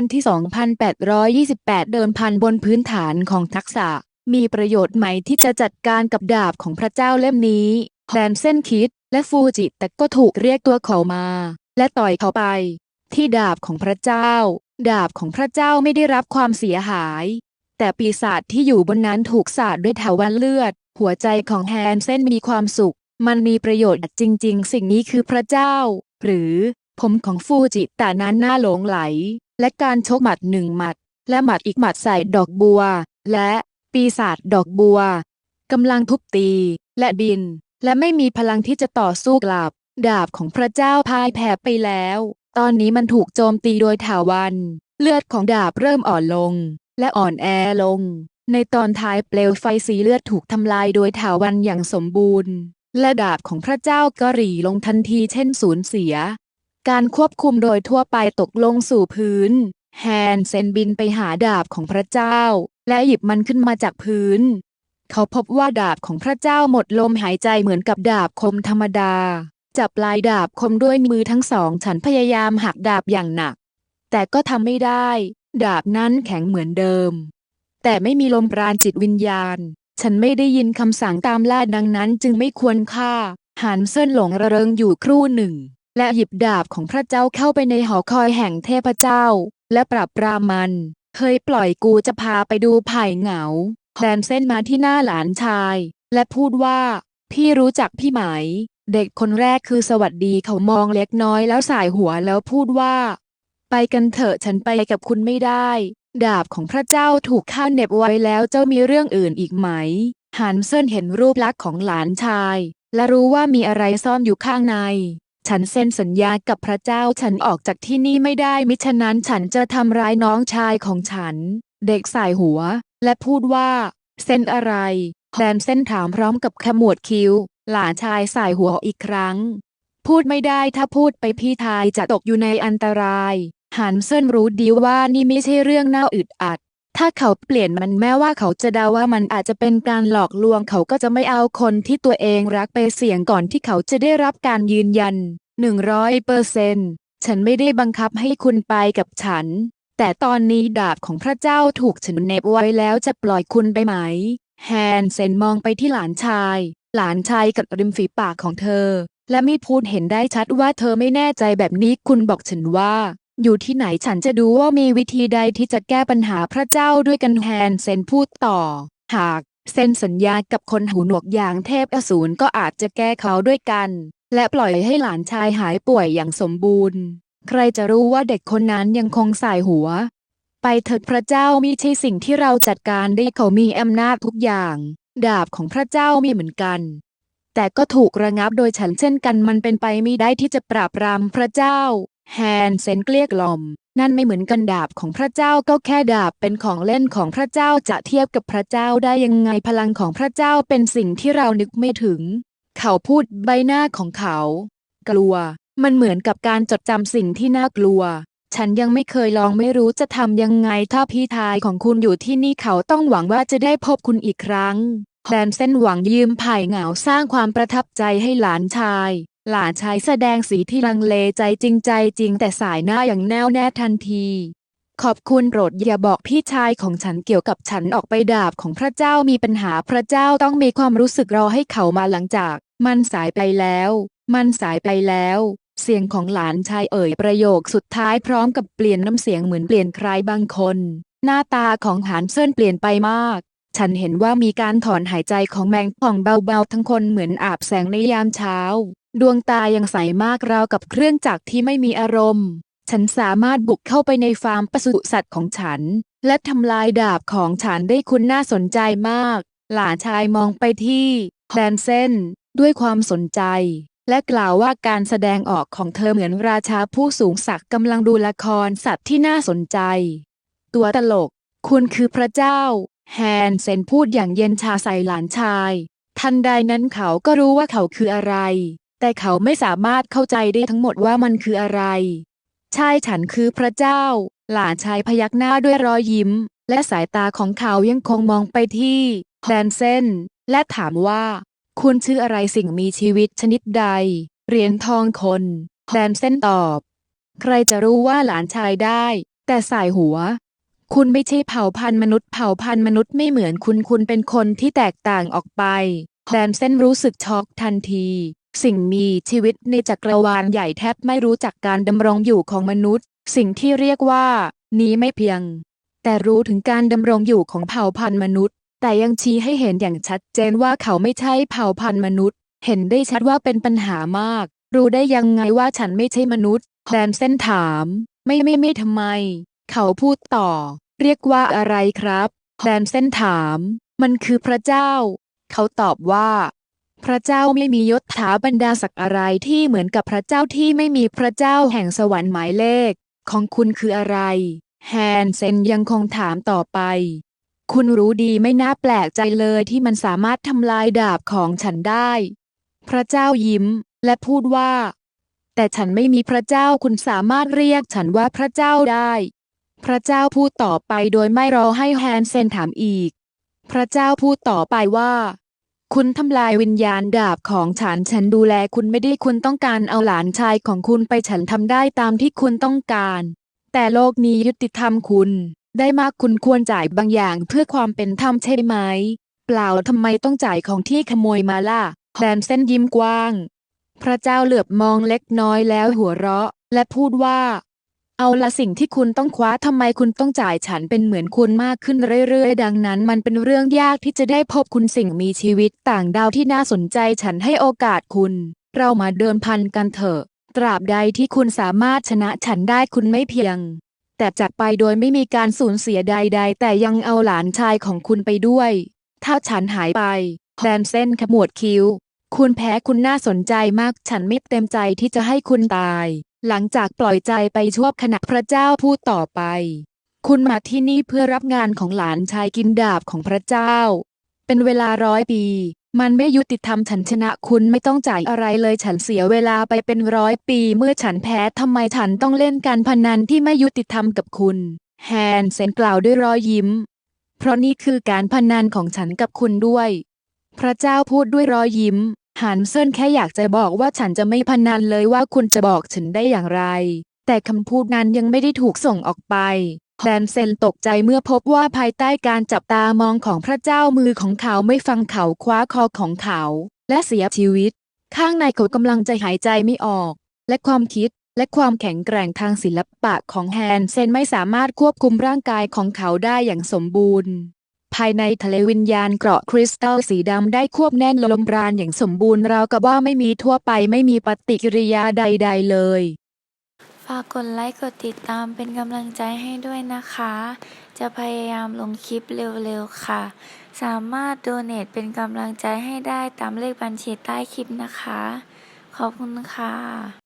อนที่ 2828 เดิมพันบนพื้นฐานของทักษะ มีประโยชน์ไหมที่จะจัดการกับดาบของพระเจ้าเล่มนี้แดนเส้นคิด และฟูจิแต่ก็ถูกเรียกตัวเขามา และต่อยเขาไป ที่ดาบของพระเจ้า ดาบของพระเจ้าไม่ได้รับความเสียหาย แต่ปีศาจที่อยู่บนนั้นถูกสาดด้วยถาวันเลือด หัวใจของแฮนเซนมีความสุข มันมีประโยชน์จริง ๆ สิ่งนี้คือพระเจ้า หรือผมของฟูจิแต่นั้นน่าหลงไหล และการชกหมัดหนึ่งหมัด และหมัดอีกหมัดใส่ดอกบัว และปีศาจดอกบัวกำลังทุบตี และบิน และไม่มีพลังที่จะต่อสู้กลับ ดาบของพระเจ้าพ่ายแพ้ไปแล้ว ตอนนี้มันถูกโจมตีโดยถาวัน เลือดของดาบเริ่มอ่อนลง และอ่อนแอลง ในตอนท้ายเปลวไฟสีเลือดถูกทำลายโดยถาวันอย่างสมบูรณ์ และดาบของพระเจ้าก็หรี่ลงทันทีเช่นสูญเสีย การควบคุมโดยทั่วไปตกลงสู่พื้น แฮนเซนบินไปหาดาบของพระเจ้า และหยิบมันขึ้นมาจากพื้น เขาพบว่าดาบของพระเจ้าหมดลมหายใจเหมือนกับดาบคมธรรมดา จับปลายดาบคมด้วยมือทั้งสองฉันพยายามหักดาบอย่างหนัก แต่ก็ทำไม่ได้ ดาบนั้นแข็งเหมือนเดิม แต่ไม่มีลมปราณจิตวิญญาณ ฉันไม่ได้ยินคำสั่งตามล่าดังนั้นจึงไม่ควรฆ่าหันเซินหลงระเริงอยู่ครู่หนึ่ง และหยิบดาบของพระเจ้าเข้าไปในหอคอยแห่งเทพเจ้า และปรับปรามมัน เคยปล่อยกูจะพาไปดูไผ่เหงาแดนเส้นมาที่หน้าหลานชาย และพูดว่า พี่รู้จักพี่ไหม เด็กคนแรกคือสวัสดีเขามองเล็กน้อยแล้วสายหัวแล้วพูดว่า ไปกันเถอะฉันไปกับคุณไม่ได้ ดาบของพระเจ้าถูกข้าเน็บไว้แล้วเจ้ามีเรื่องอื่นอีกไหมฮันเซินเห็นรูปลักษณ์ของหลานชาย และรู้ว่ามีอะไรซ่อนอยู่ข้างใน ฉันเซ็นสัญญากับพระเจ้าฉันออกจากที่นี่ไม่ได้มิฉะนั้นฉันจะทำร้ายน้องชายของฉัน เด็กสายหัว และพูดว่า เซ็นอะไรแดนเส้นถามพร้อมกับขมวดคิ้ว หลานชายสายหัวอีกครั้ง พูดไม่ได้ถ้าพูดไปพี่ทายจะตกอยู่ในอันตรายฮันเซินรู้ดีว่านี่ไม่ใช่เรื่องน่าอึดอัด ถ้าเขาเปลี่ยนมันแม้ว่าเขาจะเดาว่ามันอาจจะเป็นการหลอกลวงเขาก็จะไม่เอาคนที่ตัวเองรักไปเสี่ยงก่อนที่เขาจะได้รับการยืนยัน หนึ่งร้อยเปอร์เซนฉันไม่ได้บังคับให้คุณไปกับฉัน แต่ตอนนี้ดาบของพระเจ้าถูกฉันเน็บไว้แล้วจะปล่อยคุณไปไหม แฮนเซนมองไปที่หลานชาย หลานชายกับริมฝีปากของเธอ และไมีพูดเห็นได้ชัดว่าเธอไม่แน่ใจแบบนี้คุณบอกฉันว่า อยู่ที่ไหนฉันจะดูว่ามีวิธีใดที่จะแก้ปัญหาพระเจ้าด้วยกันแฮนเซนพูดต่อ หากเซ็นสัญญากับคนหูหนวกอย่างเทพอสูรก็อาจจะแก้เขาด้วยกัน และปล่อยให้หลานชายหายป่วยอย่างสมบูรณ์ ใครจะรู้ว่าเด็กคนนั้นยังคงสายหัว ไปเถิดพระเจ้ามีใช่สิ่งที่เราจัดการได้เขามีอำนาจทุกอย่าง ดาบของพระเจ้ามีเหมือนกัน แต่ก็ถูกระงับโดยฉันเช่นกันมันเป็นไปไม่ได้ที่จะปราบปรามพระเจ้า แฮนเซนเกลี้ยกล่อม นั่นไม่เหมือนกันดาบของพระเจ้าก็แค่ดาบเป็นของเล่นของพระเจ้าจะเทียบกับพระเจ้าได้ยังไงพลังของพระเจ้าเป็นสิ่งที่เรานึกไม่ถึง เขาพูดใบหน้าของเขา กลัว มันเหมือนกับการจดจำสิ่งที่น่ากลัว ฉันยังไม่เคยลองไม่รู้จะทำยังไงถ้าพี่ทายของคุณอยู่ที่นี่เขาต้องหวังว่าจะได้พบคุณอีกครั้งแดนเส้นหวังยืมไผ่เหงาสร้างความประทับใจให้หลานชาย หลานชายแสดงสีที่ลังเลใจจริงใจจริงแต่สายหน้าอย่างแน่วแน่ทันที ขอบคุณโปรดอย่าบอกพี่ชายของฉันเกี่ยวกับฉันออกไปดาบของพระเจ้ามีปัญหาพระเจ้าต้องมีความรู้สึกรอให้เขามาหลังจาก มันสายไปแล้ว มันสายไปแล้ว เสียงของหลานชายเอ่ยประโยคสุดท้ายพร้อมกับเปลี่ยนน้ำเสียงเหมือนเปลี่ยนใครบางคน หน้าตาของหานเซินเปลี่ยนไปมาก ฉันเห็นว่ามีการถอนหายใจของแมงป่องเบาๆ ทั้งคนเหมือนอาบแสงในยามเช้า ดวงตายังใสมากราวกับเครื่องจักรที่ไม่มีอารมณ์ ฉันสามารถบุกเข้าไปในฟาร์มปศุสัตว์ของฉัน และทำลายดาบของฉันได้คุณน่าสนใจมาก หลานชายมองไปที่ แดนเซนด้วยความสนใจ และกล่าวว่าการแสดงออกของเธอเหมือนราชาผู้สูงศักดิ์กำลังดูละครสัตว์ที่น่าสนใจ ตัวตลก คุณคือพระเจ้า แฮนเซนพูดอย่างเย็นชาใส่หลานชาย ทันใดนั้นเขาก็รู้ว่าเขาคืออะไร แต่เขาไม่สามารถเข้าใจได้ทั้งหมดว่ามันคืออะไรใช่ฉันคือพระเจ้า หลานชายพยักหน้าด้วยรอยยิ้ม และสายตาของเขายังคงมองไปที่แดนเซน และถามว่า คุณชื่ออะไรสิ่งมีชีวิตชนิดใด เหรียญทองคนแดนเซนตอบ ใครจะรู้ว่าหลานชายได้ แต่สายหัว คุณไม่ใช่เผ่าพันธุ์มนุษย์เผ่าพันธุ์มนุษย์ไม่เหมือนคุณคุณเป็นคนที่แตกต่างออกไปแดนเซนรู้สึกช็อกทันที สิ่งมีชีวิตในจักรวาลใหญ่แทบไม่รู้จักการดำรงอยู่ของมนุษย์ สิ่งที่เรียกว่า นี้ไม่เพียง แต่รู้ถึงการดำรงอยู่ของเผ่าพันธุ์มนุษย์ แต่ยังชี้ให้เห็นอย่างชัดเจนว่าเขาไม่ใช่เผ่าพันธุ์มนุษย์ เห็นได้ชัดว่าเป็นปัญหามาก รู้ได้ยังไงว่าฉันไม่ใช่มนุษย์แดนเส้นถาม ไม่ไม่ไม่ทำไม เขาพูดต่อ เรียกว่าอะไรครับแดนเส้นถาม มันคือพระเจ้า เขาตอบว่า พระเจ้าไม่มียศถาบรรดาศักดิ์อะไรที่เหมือนกับพระเจ้าที่ไม่มีพระเจ้าแห่งสวรรค์หมายเลข ของคุณคืออะไร แฮนเซนยังคงถามต่อไป คุณรู้ดีไม่น่าแปลกใจเลยที่มันสามารถทำลายดาบของฉันได้ พระเจ้ายิ้ม และพูดว่า แต่ฉันไม่มีพระเจ้าคุณสามารถเรียกฉันว่าพระเจ้าได้ พระเจ้าพูดต่อไปโดยไม่รอให้แฮนเซนถามอีก พระเจ้าพูดต่อไปว่า คุณทำลายวิญญาณดาบของฉันฉันดูแลคุณไม่ได้คุณต้องการเอาหลานชายของคุณไปฉันทำได้ตามที่คุณต้องการ แต่โลกนี้ยุติธรรมคุณ ได้มากคุณควรจ่ายบางอย่างเพื่อความเป็นธรรมใช่ไหม เปล่าทำไมต้องจ่ายของที่ขโมยมาล่ะแดนเส้นยิ้มกว้าง พระเจ้าเหลือบมองเล็กน้อยแล้วหัวเราะ และพูดว่า เอาละสิ่งที่คุณต้องคว้าทำไมคุณต้องจ่ายฉันเป็นเหมือนคุณมากขึ้นเรื่อยๆ ดังนั้น มันเป็นเรื่องยากที่จะได้พบคุณสิ่งมีชีวิตต่างดาวที่น่าสนใจฉันให้โอกาสคุณ เรามาเดิมพันกันเถอะ ตราบใดที่คุณสามารถชนะฉันได้คุณไม่เพียง แต่จากไปโดยไม่มีการสูญเสียใด ๆ แต่ยังเอาหลานชายของคุณไปด้วย ถ้าฉันหายไปแดนเส้นขมวดคิ้ว คุณแพ้คุณน่าสนใจมากฉันไม่เต็มใจที่จะให้คุณตาย หลังจากปล่อยใจไปชั่วขณะพระเจ้าพูดต่อไป คุณมาที่นี่เพื่อรับงานของหลานชายกินดาบของพระเจ้า เป็นเวลาร้อยปี มันไม่ยุติธรรมฉันชนะคุณไม่ต้องจ่ายอะไรเลยฉันเสียเวลาไปเป็นร้อยปีเมื่อฉันแพ้ทำไมฉันต้องเล่นการพนันที่ไม่ยุติธรรมกับคุณ แฮนเซนกล่าวด้วยรอยยิ้ม เพราะนี่คือการพนันของฉันกับคุณด้วย พระเจ้าพูดด้วยรอยยิ้มฮันเซนแค่อยากจะบอกว่าฉันจะไม่พนันเลยว่าคุณจะบอกฉันได้อย่างไร แต่คำพูดนั้นยังไม่ได้ถูกส่งออกไป แดนเซนตกใจเมื่อพบว่าภายใต้การจับตามองของพระเจ้ามือของเขาไม่ฟังเขาคว้าคอของเขา และเสียชีวิต ข้างในเขากำลังจะหายใจไม่ออก และความคิดและความแข็งแกร่งทางศิลปะของแฮนเซนไม่สามารถควบคุมร่างกายของเขาได้อย่างสมบูรณ์ ภายในทะเลวิญญาณเกราะคริสตัลสีดำได้ควบแน่นลมปราณอย่างสมบูรณ์ราวกับว่าไม่มีทั่วไปไม่มีปฏิกิริยาใด ๆ เลยากกดไลค์กดติดตามเป็นกำลังใจให้ด้วยนะคะ จะพยายามลงคลิปเร็วๆค่ะ สามารถโดเน a เป็นกำลังใจให้ได้ตามเลขบัญชีใต้คลิปนะคะ ขอบคุณค่ะ